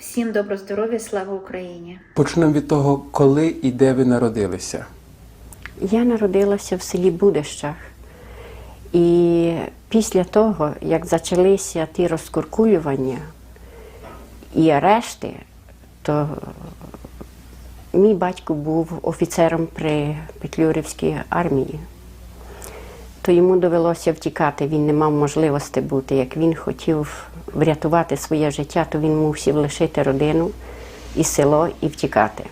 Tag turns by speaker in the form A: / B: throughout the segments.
A: Всім добро здоров'я, слава Україні!
B: Почнемо від того, коли і де ви народилися.
C: Я народилася в селі Будищах. І після того, як почалися ті розкуркулювання і арешти, то мій батько був офіцером при Петлюрівській армії. То йому довелося втікати, він не мав можливості бути. Як він хотів врятувати своє життя, то він мусив лишити родину і село і втікати.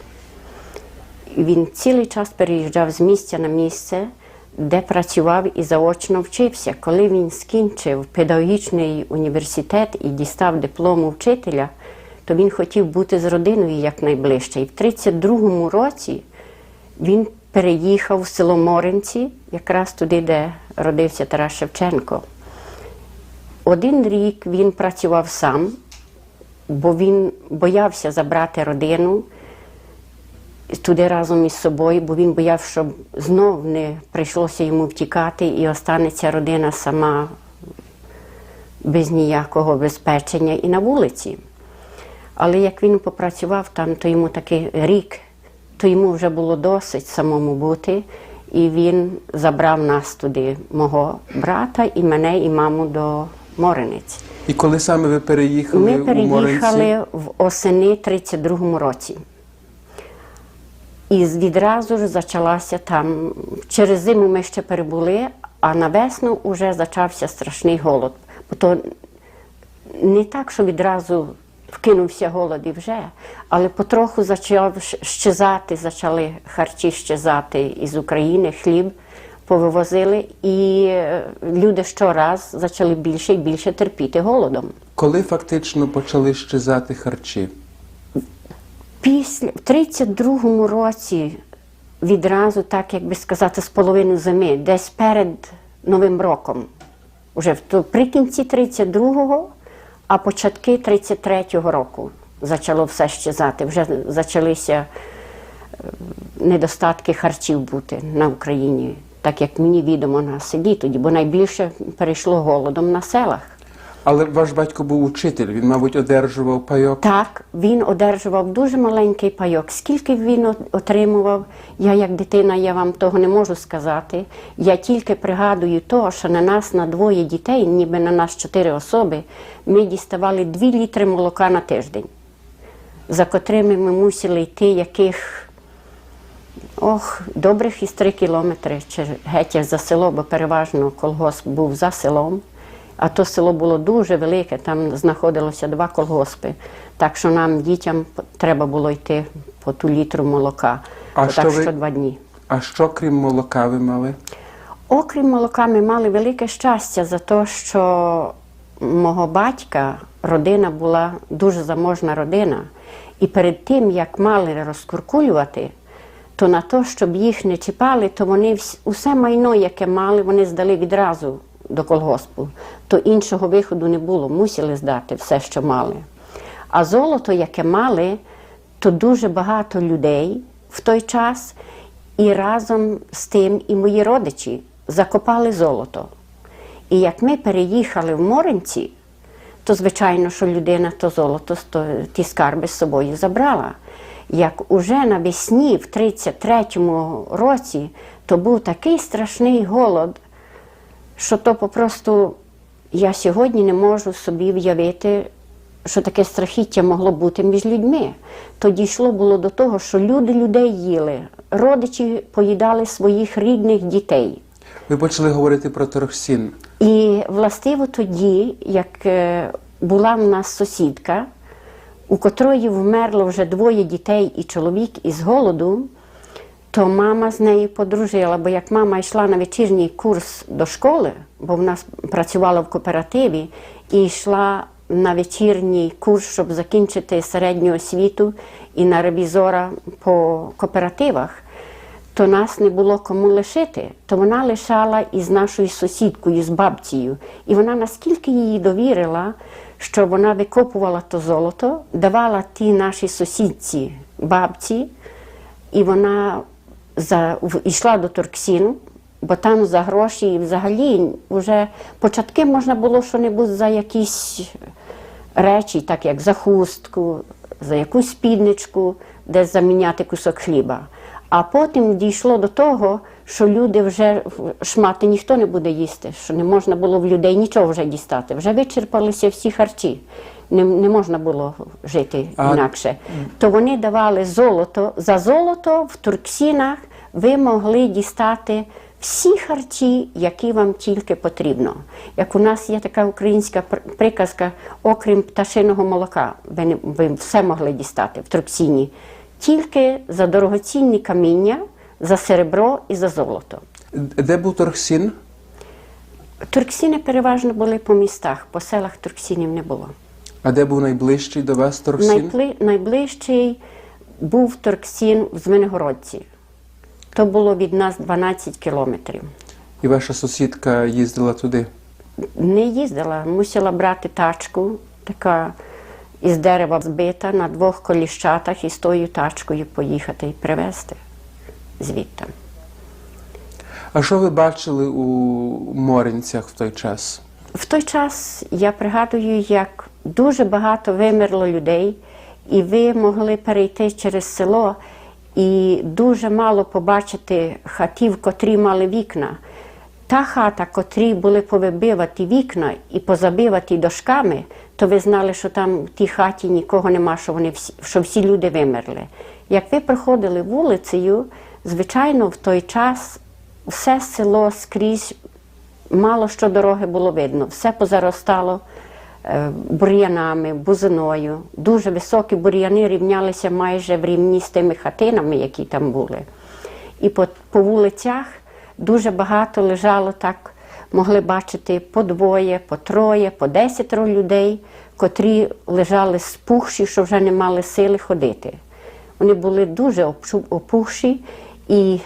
C: Він цілий час переїжджав з місця на місце, де працював і заочно вчився. Коли він скінчив педагогічний університет і дістав диплому вчителя, то він хотів бути з родиною якнайближче. І в 32-му році він переїхав в село Моринці, якраз туди, де родився Тарас Шевченко. Один рік він працював сам, бо він боявся забрати родину туди разом із собою, бо він боявся, щоб знов не прийшлося йому втікати і останеться родина сама без ніякого безпечення і на вулиці. Але як він попрацював там, то йому такий рік, то йому вже було досить самому бути. І він забрав нас туди, мого брата, і мене, і маму до Морениць.
B: І коли саме ви переїхали
C: Ми
B: у
C: переїхали в осени 32-му році. І відразу ж почалася там. Через зиму ми ще перебули, а на весну вже почався страшний голод. Бо то не так, що відразу вкинувся голод і вже, але потроху почав щезати, почали харчі щезати із України, хліб повивозили, і е, люди щораз почали більше і більше терпіти голодом.
B: Коли фактично почали щезати харчі?
C: Після в 32-му році відразу, так як би сказати, з половини зими, десь перед Новим роком, уже в то- прикінці 32-го, а початки 33-го року почало все щезати. Вже почалися е, недостатки харчів бути на Україні, так як мені відомо на селі тоді, бо найбільше перейшло голодом на селах.
B: Але ваш батько був учитель, він, мабуть, одержував пайок.
C: Так, він одержував дуже маленький пайок. Скільки він отримував, я як дитина, я вам того не можу сказати. Я тільки пригадую того, що на нас на двоє дітей, ніби на нас чотири особи, ми діставали дві літри молока на тиждень, за котрими ми мусили йти яких. Ох, добрих із три кілометри чи геть за село, бо переважно колгосп був за селом. А то село було дуже велике, там знаходилося два колгоспи. Так що нам, дітям, треба було йти по ту літру молока.
B: А
C: То
B: що
C: так
B: ви-
C: що два дні.
B: А що крім молока ви мали?
C: Окрім молока, ми мали велике щастя за те, що мого батька родина була дуже заможна родина. І перед тим, як мали розкуркулювати, то на те, щоб їх не чіпали, то вони усе майно, яке мали, вони здали відразу до колгоспу. То іншого виходу не було, мусили здати все, що мали. А золото, яке мали, то дуже багато людей в той час, і разом з тим і мої родичі закопали золото. І як ми переїхали в Моринці, то звичайно, що людина то золото, то ті скарби з собою забрала. Як уже навесні, в 33-му році, то був такий страшний голод, що то попросту я сьогодні не можу собі уявити, що таке страхіття могло бути між людьми. То дійшло було до того, що люди людей їли, родичі поїдали своїх рідних дітей.
B: Ви почали говорити про торгсін.
C: І властиво тоді, як е, була в нас сусідка, у котрої вмерло вже двоє дітей і чоловік із голоду, то мама з нею подружила, бо як мама йшла на вечірній курс до школи, бо в нас працювала в кооперативі, і йшла на вечірній курс, щоб закінчити середню освіту і на ревізора по кооперативах, то нас не було кому лишити. То вона лишала із нашою сусідкою, з бабцією. І вона наскільки її довірила, що вона викопувала то золото, давала ті нашій сусідці бабці, і вона за, в- йшла до Торксіну, бо там за гроші і взагалі вже початки можна було що-небудь за якісь речі, так як за хустку, за якусь спідничку, десь заміняти кусок хліба. А потім дійшло до того, що люди вже шмати ніхто не буде їсти, що не можна було в людей нічого вже дістати. Вже вичерпалися всі харчі. Не, не можна було жити
B: А-
C: інакше. То вони давали золото. За золото в Турксінах ви могли дістати всі харчі, які вам тільки потрібно. Як у нас є така українська приказка, окрім пташиного молока, ви, не- ви все могли дістати в Турксіні. Тільки за дорогоцінні каміння, за серебро і за золото.
B: Де був Торксін?
C: Турксіни переважно були по містах, по селах турксінів не було.
B: А де був найближчий до вас Торксін?
C: Найпли... Найближчий був Торксін в Звенигородці. То було від нас 12 кілометрів.
B: І ваша сусідка їздила туди.
C: Не їздила, мусила брати тачку, така із дерева збита на двох коліщатах і з тою тачкою поїхати і привезти звідти.
B: А що ви бачили у Моринцях в той час?
C: В той час я пригадую, як дуже багато вимерло людей, і ви могли перейти через село і дуже мало побачити хатів, котрі мали вікна. Та хата, котрі були повибиваті вікна і позабиваті дошками, то ви знали, що там в тій хаті нікого нема, що вони всі, що всі люди вимерли. Як ви проходили вулицею, звичайно, в той час все село скрізь мало що дороги було видно. Все позаростало бур'янами, бузиною. Дуже високі бур'яни рівнялися майже в рівні з тими хатинами, які там були. І по, по вулицях дуже багато лежало так, могли бачити по двоє, по троє, по десятеро людей, котрі лежали спухші, що вже не мали сили ходити. Вони були дуже опухші, і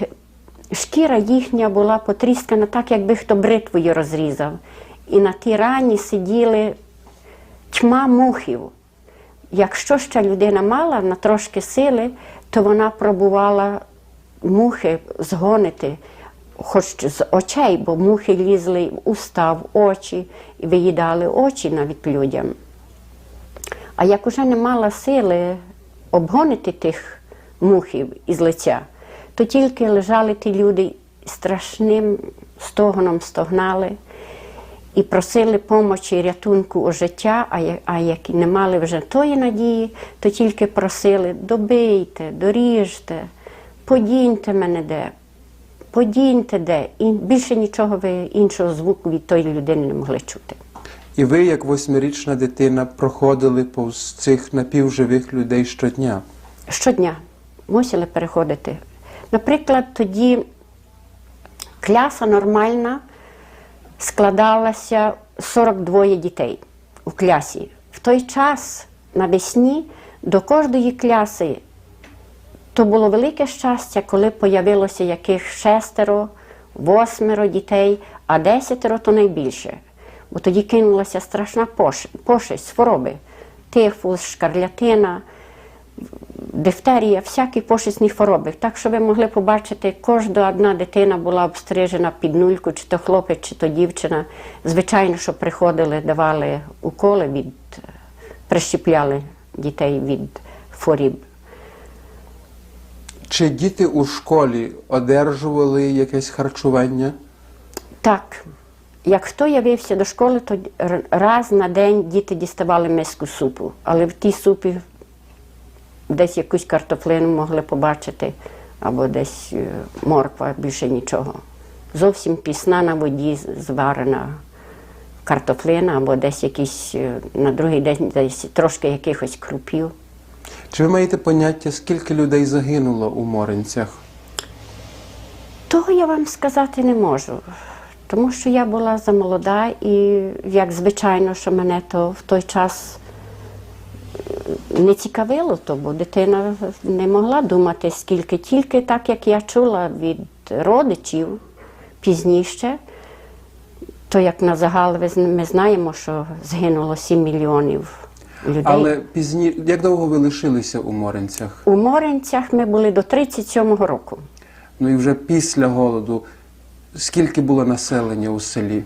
C: шкіра їхня була потріскана так, якби хто бритвою розрізав. І на тій рані сиділи тьма мухів. Якщо ще людина мала на трошки сили, то вона пробувала мухи згонити, хоч з очей, бо мухи лізли в уста, в очі і виїдали очі навіть людям. А як уже не мала сили обгонити тих мухів із лиця, то тільки лежали ті люди страшним стогоном стогнали і просили помочі, рятунку у життя, а, я- а які не мали вже тої надії, то тільки просили добийте, доріжте, подіньте мене де, подіньте де. І більше нічого ви іншого звуку від тої людини не могли чути.
B: І ви, як восьмирічна дитина, проходили повз цих напівживих людей щодня.
C: щодня мусили переходити. Наприклад, тоді кляса нормальна складалася 42 дітей у клясі. В той час навесні до кожної кляси то було велике щастя, коли появилося яких шестеро, восьмеро дітей, а десятеро то найбільше. Бо тоді кинулася страшна пошесть, хвороби, тифус, шкарлятина, дифтерія, всякі пошисні хвороби. Так що ви могли побачити, кожна одна дитина була обстрижена під нульку, чи то хлопець, чи то дівчина. Звичайно, що приходили, давали уколи від, прищепляли дітей від хворіб.
B: Чи діти у школі одержували якесь харчування?
C: Так, як хто явився до школи, то раз на день діти діставали миску супу, але в тій супі десь якусь картоплину могли побачити, або десь е, морква, більше нічого. Зовсім пісна на воді зварена картоплина, або десь якісь е, на другий день десь трошки якихось крупів.
B: Чи ви маєте поняття, скільки людей загинуло у Моринцях?
C: Того я вам сказати не можу, тому що я була замолода і, як звичайно, що мене то в той час не цікавило, то, бо дитина не могла думати, скільки, тільки так, як я чула від родичів пізніше, то як на загал ми знаємо, що згинуло 7 мільйонів людей.
B: Але пізні... як довго ви лишилися у Моринцях?
C: У Моринцях ми були до 37-го року.
B: Ну і вже після голоду, скільки було населення у селі?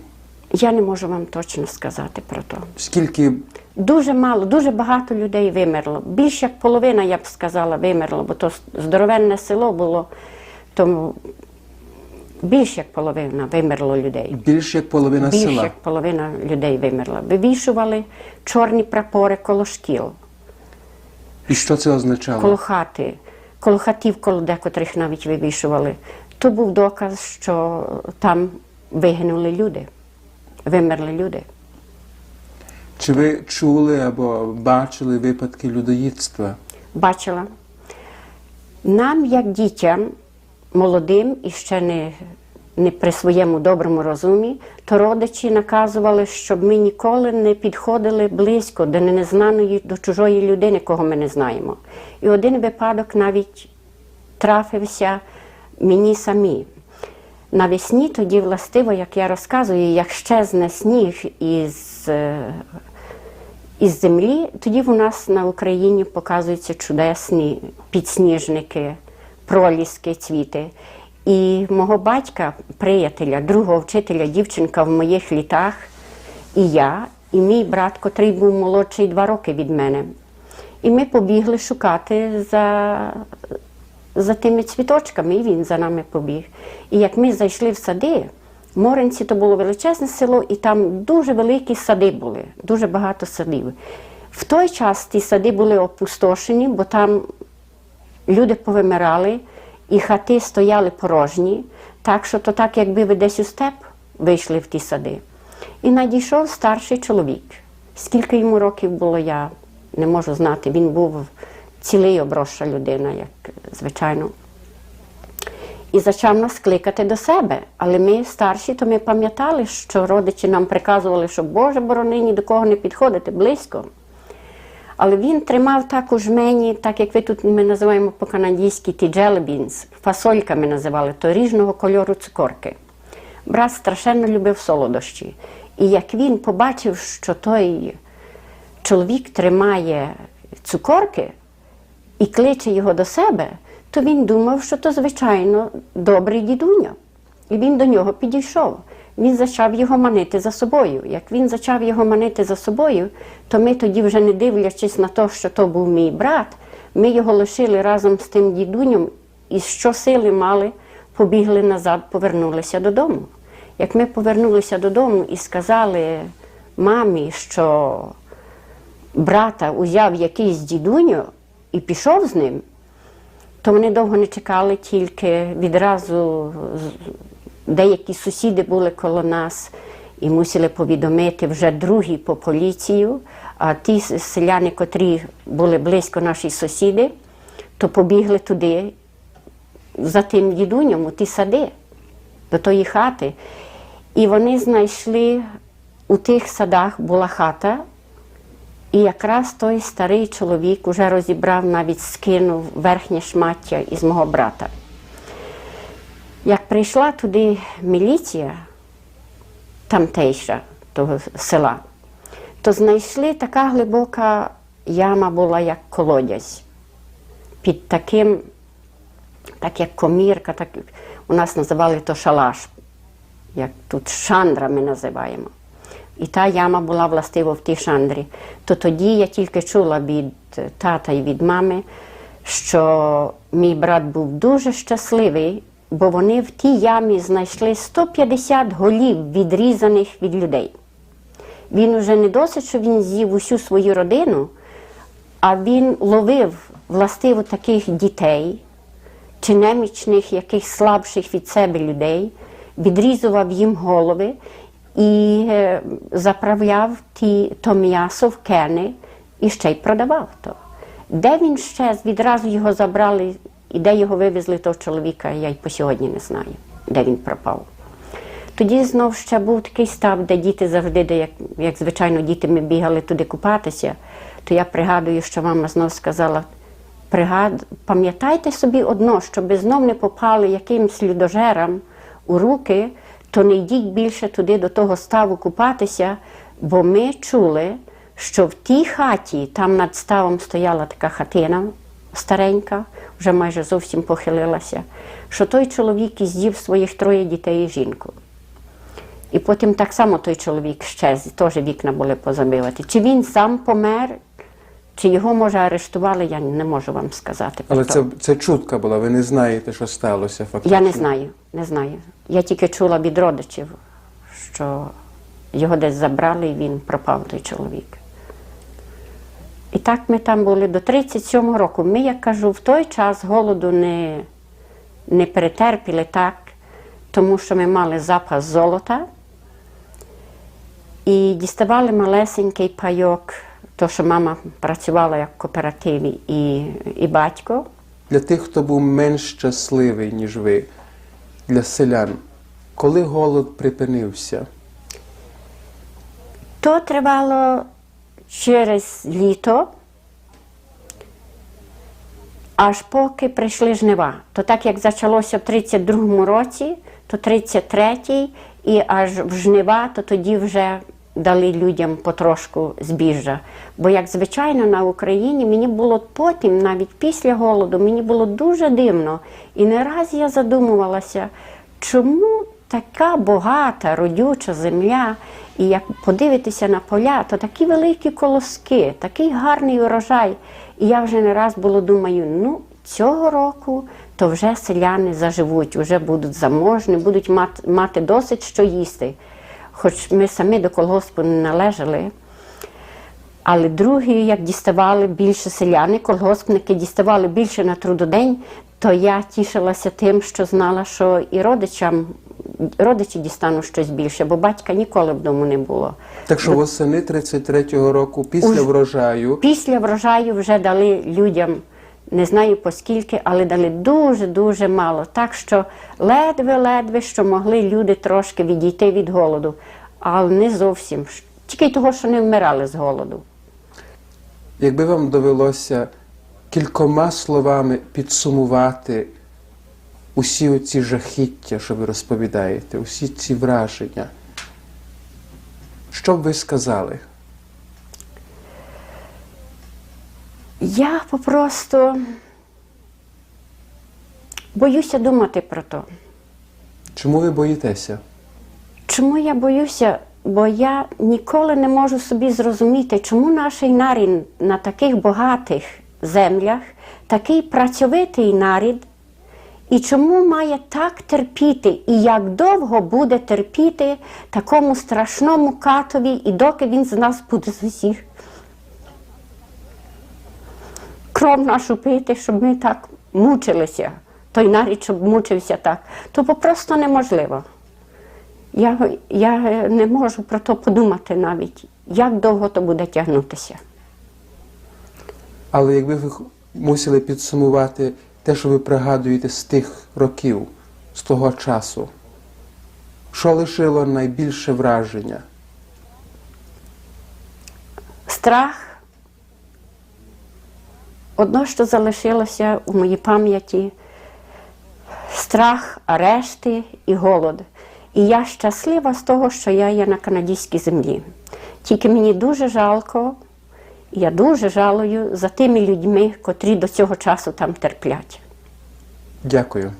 C: Я не можу вам точно сказати про то.
B: Скільки
C: Дуже мало, дуже багато людей вимерло. Більше як половина, я б сказала, вимерло, бо то здоровенне село було, тому більше як половина вимерло людей.
B: більше як половина
C: Більше
B: села?
C: як половина людей вимерла. Вивішували чорні прапори коло шкіл,
B: І що це означало?
C: коло хати, коло хатів, коло декотрих навіть вивішували. То був доказ, що там вигинули люди, вимерли люди.
B: Чи ви чули або бачили випадки людоїдства?
C: бачила. Нам, як дітям, молодим і ще не, не при своєму доброму розумі, то родичі наказували, щоб ми ніколи не підходили близько до незнаної, до чужої людини, кого ми не знаємо. І один випадок навіть трафився мені самі. Навесні тоді властиво, як я розказую, як щезне сніг із е, із землі, тоді в нас на Україні показуються чудесні підсніжники, проліски, цвіти. І мого батька, приятеля, другого вчителя, дівчинка в моїх літах, і я, і мій брат, котрий був молодший два роки від мене. І ми побігли шукати за, за тими цвіточками, і він за нами побіг. І як ми зайшли в сади, Моринці то було величезне село, і там дуже великі сади були, дуже багато садів. В той час ті сади були опустошені, бо там люди повимирали, і хати стояли порожні, так що то так, якби ви десь у степ вийшли в ті сади. І надійшов старший чоловік. Скільки йому років було, я не можу знати. Він був цілий обросша людина, як звичайно. І почав нас кликати до себе. Але ми старші, то ми пам'ятали, що родичі нам приказували, що Боже борони, ні до кого не підходити близько. Але він тримав так у жмені, так як ви тут ми називаємо по-канадійськи ті джелебінс, фасольками називали, то ріжного кольору цукорки. Брат страшенно любив солодощі. І як він побачив, що той чоловік тримає цукорки і кличе його до себе, то він думав, що то, звичайно, добрий дідуня. І він до нього підійшов. Він почав його манити за собою. Як він почав його манити за собою, то ми тоді, вже не дивлячись на те, що то був мій брат, ми його лишили разом з тим дідунем і що сили мали, побігли назад, повернулися додому. Як ми повернулися додому і сказали мамі, що брата узяв якийсь дідуню і пішов з ним, то вони довго не чекали, тільки відразу деякі сусіди були коло нас і мусили повідомити вже другі по поліцію. А ті селяни, котрі були близько наші сусіди, то побігли туди за тим дідуням у ті сади, до тої хати. І вони знайшли у тих садах була хата, і якраз той старий чоловік уже розібрав, навіть скинув верхнє шмаття із мого брата. Як прийшла туди міліція тамтейша того села, то знайшли така глибока яма була, як колодязь. Під таким, так як комірка, так у нас називали то шалаш, як тут шандра ми називаємо. І та яма була властиво в тій шандрі. То тоді я тільки чула від тата і від мами, що мій брат був дуже щасливий, бо вони в тій ямі знайшли 150 голів відрізаних від людей. Він уже не досить, що він з'їв усю свою родину, а він ловив властиво таких дітей чи немічних, якихось слабших від себе людей, відрізував їм голови і заправляв ті, то м'ясо в кени і ще й продавав то. Де він ще відразу його забрали і де його вивезли того чоловіка, я й по сьогодні не знаю, де він пропав. Тоді знов ще був такий став, де діти завжди, де як, як звичайно, діти ми бігали туди купатися, то я пригадую, що мама знов сказала: пригад... пам'ятайте собі одно, щоб знов не попали якимсь людожерам у руки, то не йдіть більше туди до того ставу купатися, бо ми чули, що в тій хаті, там над ставом стояла така хатина старенька, вже майже зовсім похилилася, що той чоловік і з'їв своїх троє дітей і жінку. І потім так само той чоловік щез, теж вікна були позабивати. Чи він сам помер, чи його може арештували, я не можу вам сказати.
B: Але це, це чутка була, ви не знаєте, що сталося фактично.
C: Я не знаю, не знаю. Я тільки чула від родичів, що його десь забрали і він пропав, той чоловік. І так ми там були до 37-го року. Ми, як кажу, в той час голоду не, не перетерпіли так, тому що ми мали запас золота і діставали малесенький пайок, то що мама працювала як в кооперативі і, і батько.
B: Для тих, хто був менш щасливий, ніж ви, для селян, коли голод припинився?
C: То тривало через літо, аж поки прийшли жнива. То так як почалося в 32-му році, то 33-й, і аж в жнива, то тоді вже дали людям потрошку збіжжя. Бо, як звичайно, на Україні мені було потім, навіть після голоду, мені було дуже дивно. І не раз я задумувалася, чому така багата, родюча земля, і як подивитися на поля, то такі великі колоски, такий гарний урожай. І я вже не раз було думаю, ну цього року то вже селяни заживуть, вже будуть заможні, будуть мати досить що їсти. Хоч ми самі до колгоспу не належали. Але другі, як діставали більше селяни, колгоспники діставали більше на трудодень, то я тішилася тим, що знала, що і родичам, родичі дістануть щось більше, бо батька ніколи вдома не було.
B: Так що восени 33-го року, після
C: Уж-
B: врожаю,
C: Після врожаю вже дали людям, не знаю по скільки, але дали дуже-дуже мало. Так що ледве-ледве, що могли люди трошки відійти від голоду, але не зовсім. Тільки того, що не вмирали з голоду.
B: якби вам довелося кількома словами підсумувати усі оці жахіття, що ви розповідаєте, усі ці враження, що б ви сказали?
C: Я попросту боюся думати про то.
B: Чому ви боїтеся?
C: Чому я боюся? Бо я ніколи не можу собі зрозуміти, чому наш нарід на таких багатих землях, такий працьовитий нарід, і чому має так терпіти, і як довго буде терпіти такому страшному катові, і доки він з нас буде з усіх. Кров нашу пити, щоб ми так мучилися, той нарід, щоб мучився так, то просто неможливо. Я, я не можу про то подумати навіть, як довго то буде тягнутися.
B: Але якби ви мусили підсумувати те, що ви пригадуєте з тих років, з того часу, що лишило найбільше враження?
C: Страх. Одно, що залишилося у моїй пам'яті страх, арешти і голод. І я щаслива з того, що я є на канадській землі. Тільки мені дуже жалко, я дуже жалую за тими людьми, котрі до цього часу там терплять.
B: Дякую.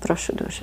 C: Прошу дуже.